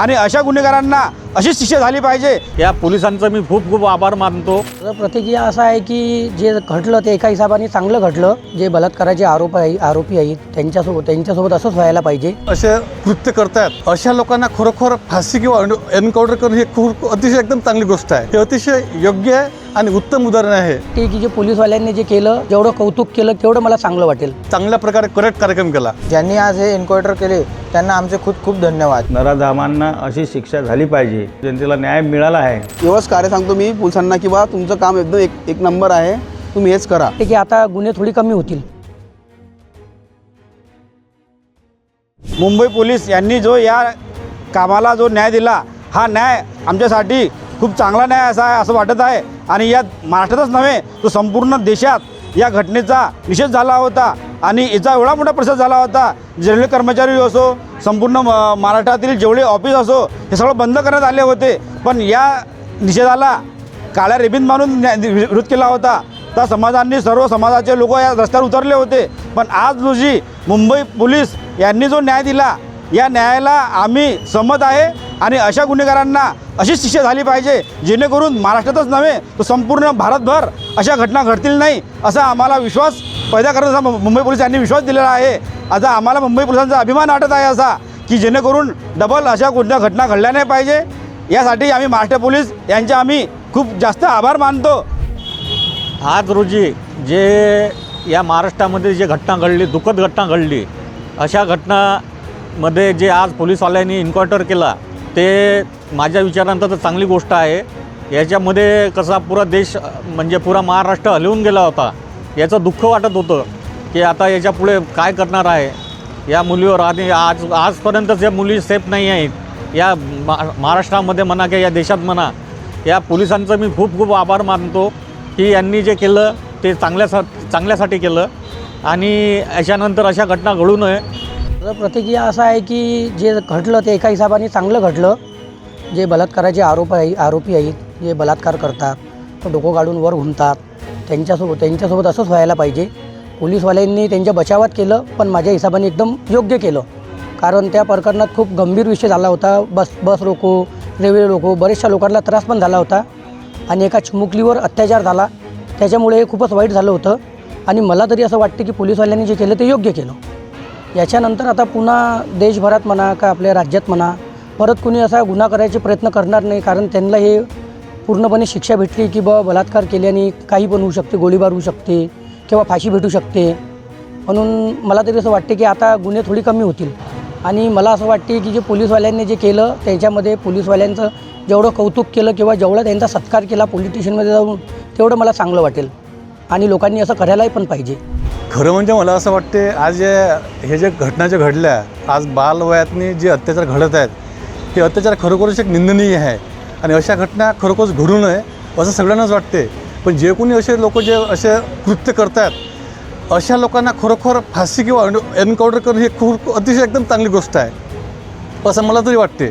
आणि अशा गुन्हेगारांना अशीच शिक्षा झाली पाहिजे. या पोलिसांचं मी खूप खूप आभार मानतो. प्रतिक्रिया असं आहे की जे घडलं ते एका हिसाबाने चांगलं घडलं जे बलात्काराचे आरोप आहे आरोपी आहेत त्यांच्यासोबत त्यांच्यासोबत असंच व्हायला पाहिजे. असे कृत्य करतायत. अशा लोकांना खरोखर फाशी किंवा एन्काउंटर करणं हे खूप अतिशय एकदम चांगली गोष्ट आहे. हे अतिशय योग्य आहे. आणि उत्तम उदाहरण आहे. ते की जे पोलीसवाल्यांनी जे केलं जेवढं कौतुक केलं तेवढं मला चांगलं वाटेल. चांगल्या प्रकारे करेक्ट कार्यक्रम केला. ज्यांनी आज हे एन्क्वायटर केले त्यांना आमचे खूप खूप धन्यवाद. नराधामांना अशी शिक्षा झाली पाहिजे. जनतेला न्याय मिळाला आहे. एवढंच कार्य सांगतो मी पोलिसांना की बा तुमचं काम एकदम एक एक नंबर आहे. तुम्ही हेच करा. ते की आता गुन्हे थोडी कमी होतील. मुंबई पोलीस यांनी जो या कामाला जो न्याय दिला हा न्याय आमच्यासाठी खूप चांगला न्याय असा आहे असं वाटत आहे. आणि या महाराष्ट्रातच नव्हे तो संपूर्ण देशात या घटनेचा निषेध झाला होता. आणि याचा एवढा मोठा प्रसाद झाला होता रेल्वे कर्मचारी असो संपूर्ण म- महाराष्ट्रातील जेवढे ऑफिस असो हे सगळं बंद करण्यात आले होते. पण या निषेधाला काळ्या रेबीन मानून विरोध केला होता. त्या समाजांनी सर्व समाजाचे लोक या रस्त्यावर उतरले होते. पण आज रोजी मुंबई पोलीस यांनी जो न्याय दिला या न्यायाला आम्ही सहमत आहे आणि अशा गुन्हेगारांना अशी शिक्षा झाली पाहिजे जेणेकरून महाराष्ट्रातच नव्हे तर संपूर्ण भारतभर अशा घटना घडतील नाही असा आम्हाला विश्वास पैदा करण्याचा मुंबई पोलिसांनी विश्वास दिलेला आहे. आता आम्हाला मुंबई पोलिसांचा अभिमान वाटत आहे असा की जेणेकरून डबल अशा कोणत्या घटना घडल्या नाही पाहिजे यासाठी आम्ही महाराष्ट्र पोलीस यांचे आम्ही खूप जास्त आभार मानतो. आज रोजी जे या महाराष्ट्रामध्ये जे घटना घडली दुःखद घटना घडली अशा घटना मध्ये जे आज पोलीसवाल्यांनी इन्क्वायटर केला ते माझ्या विचारानंतर तर चांगली गोष्ट आहे. याच्यामध्ये कसा पुरा देश म्हणजे पुरा महाराष्ट्र हलवून गेला होता. याचं दुःख वाटत होतं की आता याच्यापुढे काय करणार आहे. या मुलीवर आणि आज आजपर्यंतच या मुली सेफ नाही आहेत. या मा महाराष्ट्रामध्ये म्हणा किंवा या देशात म्हणा या पोलिसांचं मी खूप खूप आभार मानतो की यांनी जे केलं ते चांगल्यासा चांगल्यासाठी केलं. आणि याच्यानंतर अशा घटना घडू नये. प्रतिक्रिया असं आहे की जे घडलं ते एका हिसाबाने चांगलं घडलं जे बलात्काराचे आरोप आहे आरोपी आहेत जे बलात्कार करतात डोकं काढून वर घुमतात त्यांच्यासोबत त्यांच्यासोबत असंच व्हायला पाहिजे. पोलीसवाल्यांनी त्यांच्या बचावात केलं पण माझ्या हिशोबाने एकदम योग्य केलं. कारण त्या प्रकरणात खूप गंभीर विषय झाला होता. बस बस रोको रेल्वे रोको बऱ्याचशा लोकांना त्रास पण झाला होता. आणि एका चिमुकलीवर अत्याचार झाला. त्याच्यामुळे हे खूपच वाईट झालं होतं. आणि मला तरी असं वाटतं की पोलीसवाल्यांनी जे केलं ते योग्य केलं. याच्यानंतर आता पुन्हा देशभरात म्हणा का आपल्या राज्यात म्हणा परत कुणी असा गुन्हा करायचे प्रयत्न करणार नाही कारण त्यांना हे पूर्णपणे शिक्षा भेटली की बा बलात्कार केल्याने काही पण होऊ शकते गोळीबार होऊ शकते किंवा फाशी भेटू शकते. म्हणून मला तरी असं वाटते की आता गुन्हे थोडी कमी होतील. आणि मला असं वाटते की जे पोलीसवाल्यांनी जे केलं त्याच्यामध्ये पोलीसवाल्यांचं जेवढं कौतुक केलं किंवा जेवढा त्यांचा सत्कार केला पोलीस स्टेशनमध्ये जाऊन तेवढं मला चांगलं वाटेल. आणि लोकांनी असं करायलाही पण पाहिजे. खरं म्हणजे मला असं वाटते आज जे हे जे घटना ज्या घडल्या आज बालवयातनी जे अत्याचार घडत आहेत ते अत्याचार खरोखरच एक निंदनीय आहे. आणि अशा घटना खरोखरच घडू नये असं सगळ्यांनाच वाटते. पण जे कोणी असे लोक जे असे कृत्य करतात अशा लोकांना खरोखर फाशी किंवा एन्काउंटर करणं हे खूप अतिशय एकदम चांगली गोष्ट आहे असं मला तरी वाटते.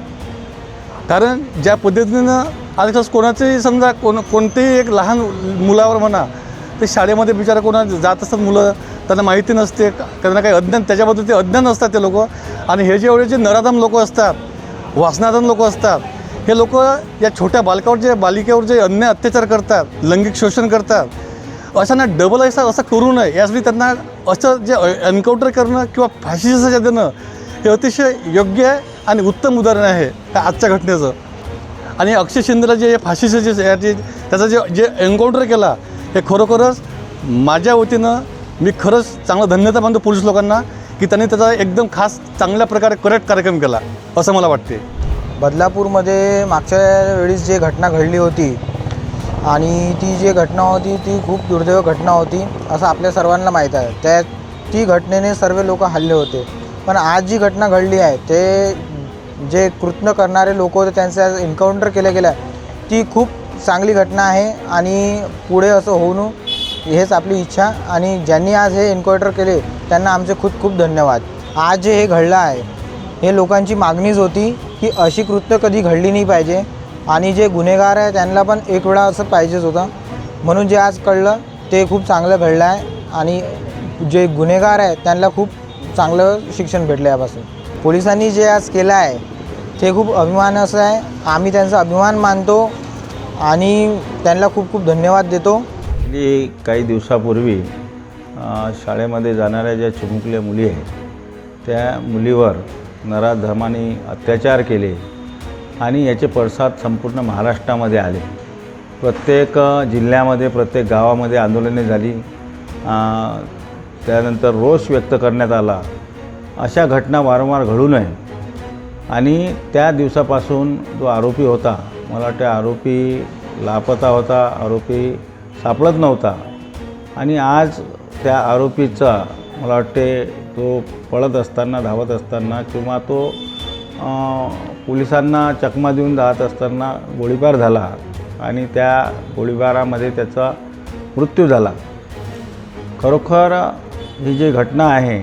कारण ज्या पद्धतीनं आज कोणाचंही समजा कोण कोणतेही एक लहान मुलावर म्हणा ते शाळेमध्ये बिचारा कोणा जात असतात मुलं त्यांना माहिती नसते त्यांना काही अज्ञान त्याच्याबद्दल ते अज्ञान असतात ते लोक. आणि हे जे एवढे जे नराधम लोक असतात वासनाधम लोक असतात हे लोक या छोट्या बालकावर जे बालिकेवर जे अन्याय अत्याचार करतात लैंगिक शोषण करतात अशांना डबल ऐसा असं करू नये. यासाठी त्यांना असं जे एन्काउंटर करणं किंवा फाशीची सजा देणं हे अतिशय योग्य आहे आणि उत्तम उदाहरण आहे त्या आजच्या घटनेचं. आणि अक्षय शिंदेला जे फाशीचं जे त्याचं जे जे एन्काउंटर केला हे खरोखरच माझ्या वतीनं मी खरंच चांगला धन्यता मानतो पोलीस लोकांना की त्यांनी त्याचा एकदम खास चांगल्या प्रकारे करेक्ट कार्यक्रम केला असं मला वाटते. बदलापूरमध्ये मागच्या वेळेस जे घटना घडली होती आणि ती जी घटना होती ती खूप दुर्दैव घटना होती असं आपल्या सर्वांना माहीत आहे. त्या ती घटनेने सर्व लोक हल्ले होते. पण आज जी घटना घडली आहे ते जे कृत्य करणारे लोक होते त्यांचं एन्काउंटर केलं गेलं आहे ती खूप चांगली घटना आहे आणि पुढे असं होऊ हेच आपली इच्छा. आणि ज्यांनी आज हे एन्काउंटर केले त्यांना आमचे खूप खूप धन्यवाद. आज जे हे घडलं आहे हे लोकांची मागणीच होती की अशी कृत्य कधी घडली नाही पाहिजे. आणि जे गुन्हेगार आहे त्यांना पण एक वेळा असं पाहिजेच होतं. म्हणून जे आज कळलं ते खूप चांगलं घडलं आहे. आणि जे गुन्हेगार आहे त्यांना खूप चांगलं शिक्षण भेटलं यापासून. पोलिसांनी जे आज केलं आहे ते खूप अभिमान असं आहे. आम्ही त्यांचा अभिमान मानतो. आणि त्यांना खूप खूप धन्यवाद देतो. गेली काही दिवसापूर्वी शाळेमध्ये जाणाऱ्या ज्या चिमुकल्या मुली आहेत त्या मुलीवर नराधमाने अत्याचार केले आणि याचे पडसाद संपूर्ण महाराष्ट्रामध्ये आले. प्रत्येक जिल्ह्यामध्ये प्रत्येक गावामध्ये आंदोलने झाली. त्यानंतर रोष व्यक्त करण्यात आला. अशा घटना वारंवार घडू नये. आणि त्या दिवसापासून जो आरोपी होता मला वाटते आरोपी लापता होता आरोपी सापडत नव्हता. आणि आज त्या आरोपीचा मला वाटते तो पळत असताना धावत असताना किंवा तो पोलिसांना चकमा देऊन जात असताना गोळीबार झाला आणि त्या गोळीबारामध्ये त्याचा मृत्यू झाला. खरोखर ही जी घटना आहे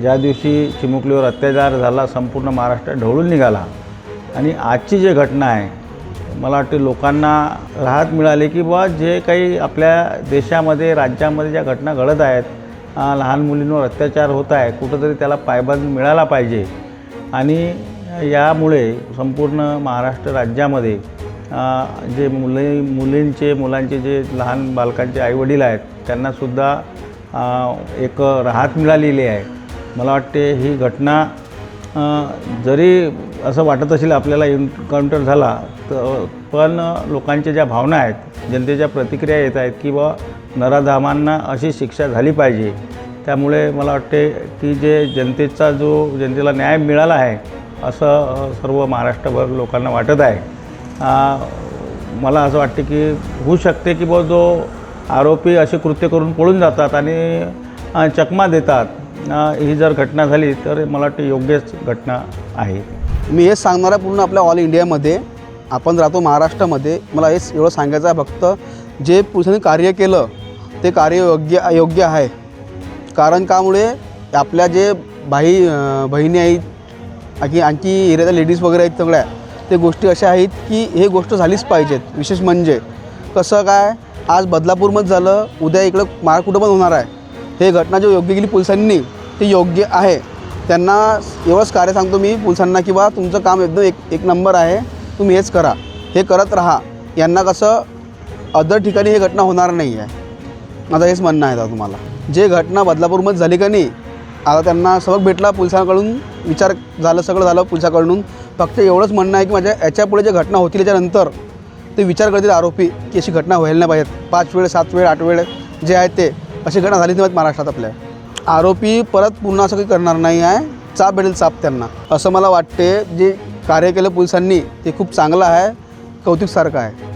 ज्या दिवशी चिमुकलीवर अत्याचार झाला संपूर्ण महाराष्ट्र ढवळून निघाला. आणि आजची जी घटना आहे मला वाटते लोकांना राहत मिळाली की बुवा जे काही आपल्या देशामध्ये राज्यामध्ये ज्या घटना घडत आहेत लहान मुलींवर अत्याचार होत आहे कुठंतरी त्याला पायबंद मिळाला पाहिजे. आणि यामुळे संपूर्ण महाराष्ट्र राज्यामध्ये जे मुले मुलींचे मुलांचे जे लहान बालकांचे आईवडील आहेत त्यांनासुद्धा एक राहत मिळालेली आहे. मला वाटते ही घटना जरी असं वाटत असेल आपल्याला एन्काउंटर झाला तर पण लोकांच्या ज्या भावना आहेत जनतेच्या प्रतिक्रिया येत आहेत की बा नराधामांना अशी शिक्षा झाली पाहिजे. त्यामुळे मला वाटते की जे जनतेचा जो जनतेला न्याय मिळाला आहे असं सर्व महाराष्ट्रभर लोकांना वाटत आहे. मला असं वाटते की होऊ शकते की बुवा जो आरोपी असे कृत्य करून पळून जातात आणि चकमा देतात ही जर घटना झाली तर मला वाटते योग्यच घटना आहे. मी हेच सांगणार आहे पूर्ण आपल्या ऑल इंडियामध्ये आपण राहतो महाराष्ट्रामध्ये. मला हेच एवढं सांगायचं आहे फक्त जे पुरुषांनी कार्य केलं ते कार्य योग्य योग्य आहे. कारण कामुळे आपल्या जे भाई बहिणी आहेत आणखी आणखी एरियाच्या लेडीज वगैरे आहेत सगळ्या ते गोष्टी अशा आहेत की हे गोष्ट झालीच पाहिजेत. विशेष म्हणजे कसं काय आज बदलापूरमध्ये झालं उद्या इकडं मार कुठं पण होणार आहे. हे घटना जे योग्य केली पोलिसांनी ते योग्य आहे. त्यांना एवढंच कार्य सांगतो मी पोलिसांना की बा तुमचं काम एकदम एक एक नंबर आहे. तुम्ही हेच करा. हे करत राहा. यांना कसं अदर ठिकाणी हे घटना होणार नाही आहे माझं हेच म्हणणं आहे आता तुम्हाला. जे घटना बदलापूरमध्ये झाली का नाही आता त्यांना सबक भेटला पोलिसांकडून विचार झालं सगळं झालं पोलिसाकडून. फक्त एवढंच म्हणणं आहे की माझ्या याच्यापुढे जे घटना होतील याच्यानंतर ते विचार करतील आरोपी की अशी घटना व्हायला नाही पाहिजेत. पाच वेळ सात वेळ आठ वेळ जे आहे ते. अशी घटना झाली नाही महाराष्ट्रात आपल्या. आरोपी परत पुन्हा असं काही करणार नाही आहे. चाप भेटेल चाप त्यांना. असं मला वाटते जे कार्य केलं पोलिसांनी ते खूप चांगलं आहे कौतुकसारखं आहे.